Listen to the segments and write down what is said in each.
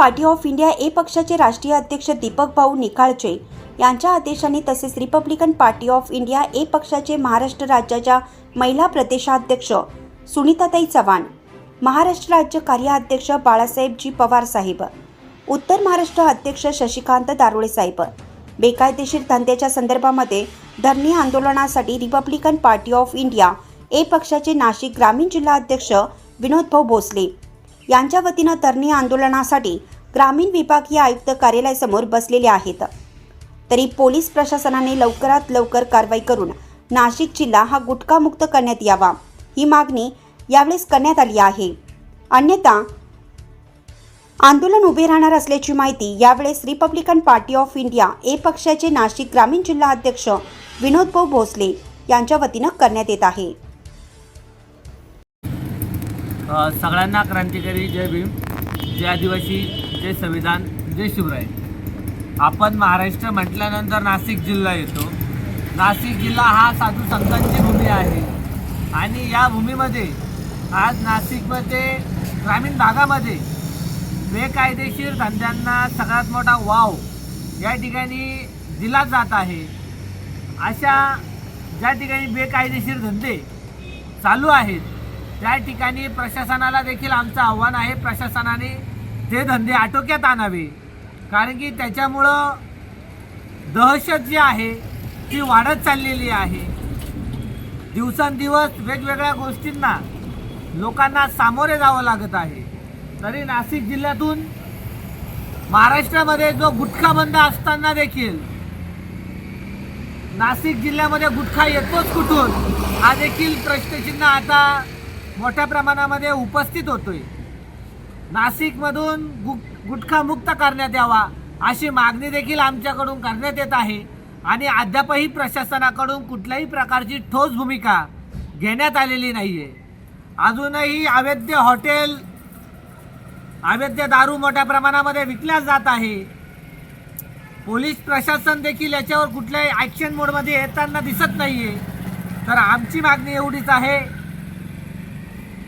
Party of India A पक्षाचे राष्ट्रीय अध्यक्ष दीपक भाऊ निकाळचे यांच्या आदेशाने तसेच Republican Party of India A पक्षाचे महाराष्ट्र राज्याच्या महिला प्रदेशाध्यक्ष सुनीताताई चव्हाण महाराष्ट्र राज्य कार्याध्यक्ष बाळासाहेबजी पवार साहेब उत्तर महाराष्ट्र अध्यक्ष शशिकांत दारोळे साहेब. बेकायदेशीर धंद्याच्या संदर्भामध्ये धरणे आंदोलनासाठी Republican Party of India A पक्षाचे नाशिक ग्रामीण जिल्हा अध्यक्ष विनोद भाऊ भोसले यांच्या वतीनं धरणे आंदोलनासाठी ग्रामीण विभागीय आयुक्त कार्यालयासमोर बसलेले आहेत. तरी पोलीस प्रशासनाने लवकरात लवकर कारवाई करून नाशिक जिल्हा हा गुटखामुक्त करण्यात यावा ही मागणी यावेळेस करण्यात आली आहे. अन्यथा आंदोलन उभे राहणार असल्याची माहिती यावेळेस Republican Party of India A पक्षाचे नाशिक ग्रामीण जिल्हा अध्यक्ष विनोदभाऊ भोसले यांच्या वतीनं करण्यात येत आहे. सगळ्यांना क्रांतिकारी जय भीम. जय आदिवासी जय संविधान जय शिवराय. आपण महाराष्ट्र म्हटल्यानंतर नाशिक जिल्हा येतो. नाशिक जिल्हा हा साधू संतांची भूमी आहे. आणि या भूमीमध्ये आज नाशिकमध्ये ग्रामीण भागामध्ये बेकायदेशीर धंद्यांना सगळ्यात मोठा वाव या ठिकाणी दिला जात आहे. अशा ज्या ठिकाणी बेकायदेशीर धंदे चालू आहेत त्या ठिकाणी प्रशासनाला देखील आमचं आव्हान आहे. प्रशासनाने ते धंदे आटोक्यात आणावे. कारण की त्याच्यामुळं दहशत जी आहे ती वाढत चाललेली आहे. दिवसेंदिवस वेगवेगळ्या गोष्टींना लोकांना सामोरे जावं लागत आहे. तरी नाशिक जिल्ह्यातून महाराष्ट्रामध्ये जो गुटखा बंद असताना देखील नाशिक जिल्ह्यामध्ये गुटखा येतोच कुठून हा देखील प्रश्नचिन्ह आता मोठ्या प्रमाणामध्ये उपस्थित होतोय. नाशिकमधून गु गुटखा मुक्त करण्यात यावा अशी मागणी देखील आमच्याकडून करण्यात येत आहे आणि अद्यापही प्रशासनाकडून कुठल्याही प्रकारची ठोस भूमिका घेण्यात आलेली नाही आहे अजूनही अवैध हॉटेल अवैध दारू मोठ्या प्रमाणामध्ये विकल्या जात आहे. पोलीस प्रशासन देखील याच्यावर कुठल्याही ॲक्शन मोडमध्ये येताना दिसत नाहीये. तर आमची मागणी एवढीच आहे.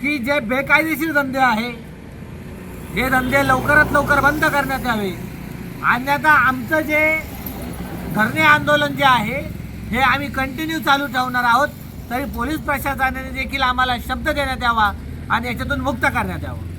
की जे बेकायदेशीर धंदे आहे हे धंदे लवकरात लवकर बंद करण्यात यावे. अन्यथा आमचं जे धरणे आंदोलन जे आहे हे आम्ही कंटिन्यू चालू ठेवणार आहोत तरी पोलीस प्रशासनाने देखील आम्हाला शब्द देण्यात यावा आणि याच्यातून मुक्त करण्यात यावं.